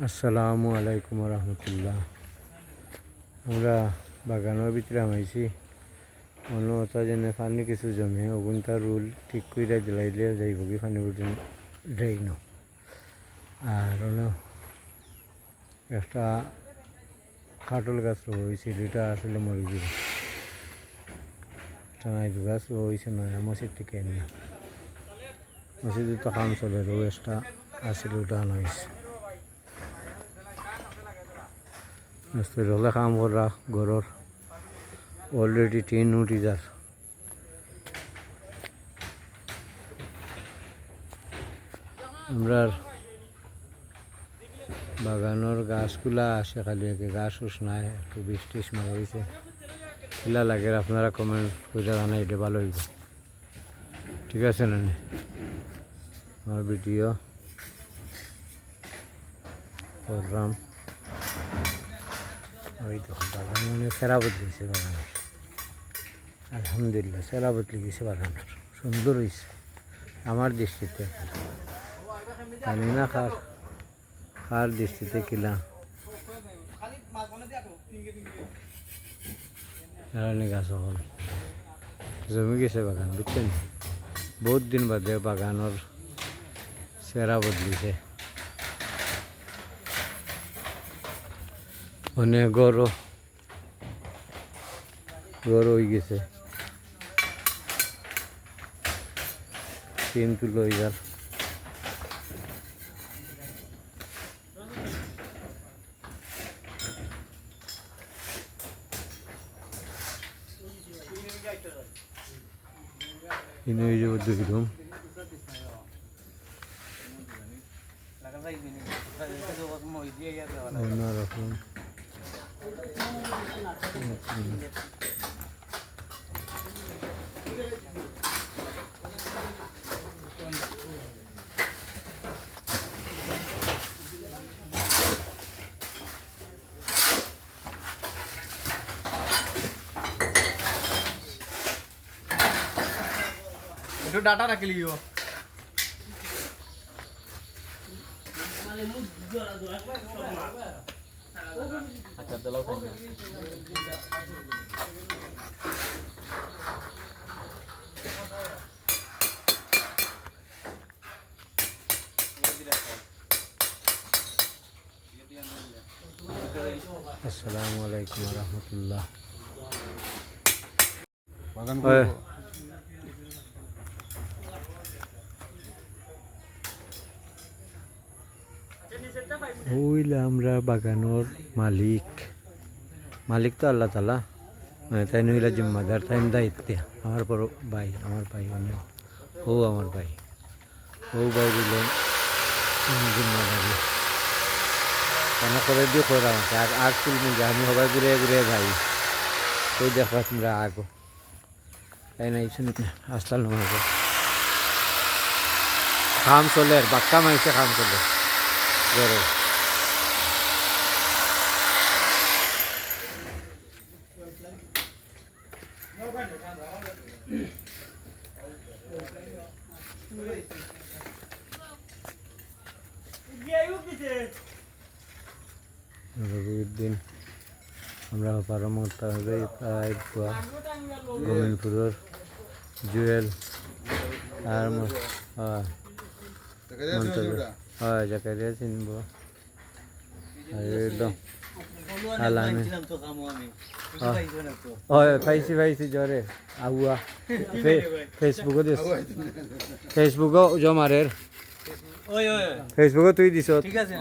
আসসালামু আলাইকুম রহমতুল্লাহ আমরা বাগানের ভিতরে আমাইছি অন্য অত যেন পানি কিছু জমে ওগুনটা রুল ঠিক করে দিলাইলে যাইব কি পানি উঠে ড্রেইন আর হলো একটা কাটল গাছ রয়েছিল এটা আসলে মরে যাবে। টানাইজু গাছ রয়েছে নয় মসজিদ থেকে এনে। মসজিদে তো কাম চলে রয়েসটা আসলে উঠানো হয়েছে। মিস্ত্রি হলে কাম করা ঘরের অলরেডি টিন উঠি যার আমরা বাগানের গাছগুলা আসে খালি গাছ উস নাই একটু বৃষ্টি টিস মারা হয়েছে কিলা লাগে আপনারা কমেন্ট করে জানাই এটা ভালো হইব ঠিক আছে নি? আমার ভিডিও করলাম ওই তো বাগান মানে সেরা বদলিছে বাগানের আলহামদুলিল্লাহ সেরা বদলি গেছে বাগানের সুন্দর হয়েছে আমার দৃষ্টিতে। জানি না কার কার দৃষ্টিতে কিলা। গাছ জমি গেছে বাগান, বুঝছেন? বহুত দিন বাদে বাগানের সেরা বদলিছে অনেক গরু। গরু হয়ে গেছে। যার ইনে হয়ে যাব দুই রুম অন্যরকম itu data rakhi liyo আচ্ছা দিলাও আসসালামু আলাইকুম রহমতুল্লাহ ওইলে আমরা বাগানোর মালিক। মালিক তো আল্লাহ তালা মানে তাই নইলা জিম্মাদার, তাই দায়িত্ব আমার বড় ভাই, আমার ভাই অনেক। ও আমার ভাই। ও ভাই দিলেন জিম্মাদারি। কেন করে দিয়ে করে আমাকে? আর আর তুলবেন যে আমি সবাই ঘুরে ঘুরে যাই। ওই দেখো তোমরা আগো। তাই না এই শুনে আসলাম আমাকে কাম চলে, আর বাক্কা মাইছে কাম চলে। জোরে রবির দিন আমরা পারমতা হয়ে প্রায় গোবিন্দপুরের জুয়েল আর হয়। হয় জাকারিয়া চিনব। আর একদম হয় পাইছি পাইছি জ্বরে আগুয়া ফেসবুকও দিস। ফেসবুকও জমারের। ওই তুই দিছ। ঠিক আছে।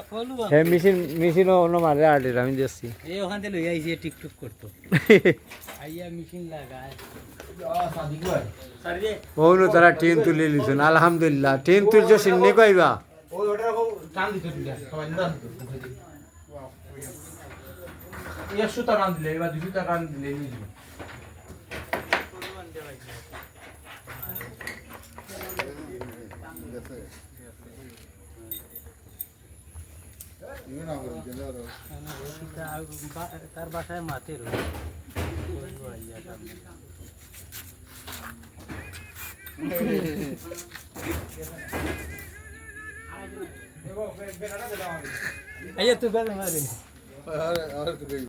হয় হে মেশিন মেশিনও অন্য মারে আর্টির আমি দিচ্ছি এই ওখান থেকে লই আইছে টিকটক করতো। আইয়া মেশিন লাগায়। ওনো তারা ট্রেন তুলে লিছেন আলহামদুলিল্লাহ। ট্রেন তুলছ সিন্নি কইবা? একশো টাকা দিলে এবার দুশো টাকা দিলে নিয়ে তার বাসায় মাতের এই তুই বেড়ে মারি। আরে আরে তো কইব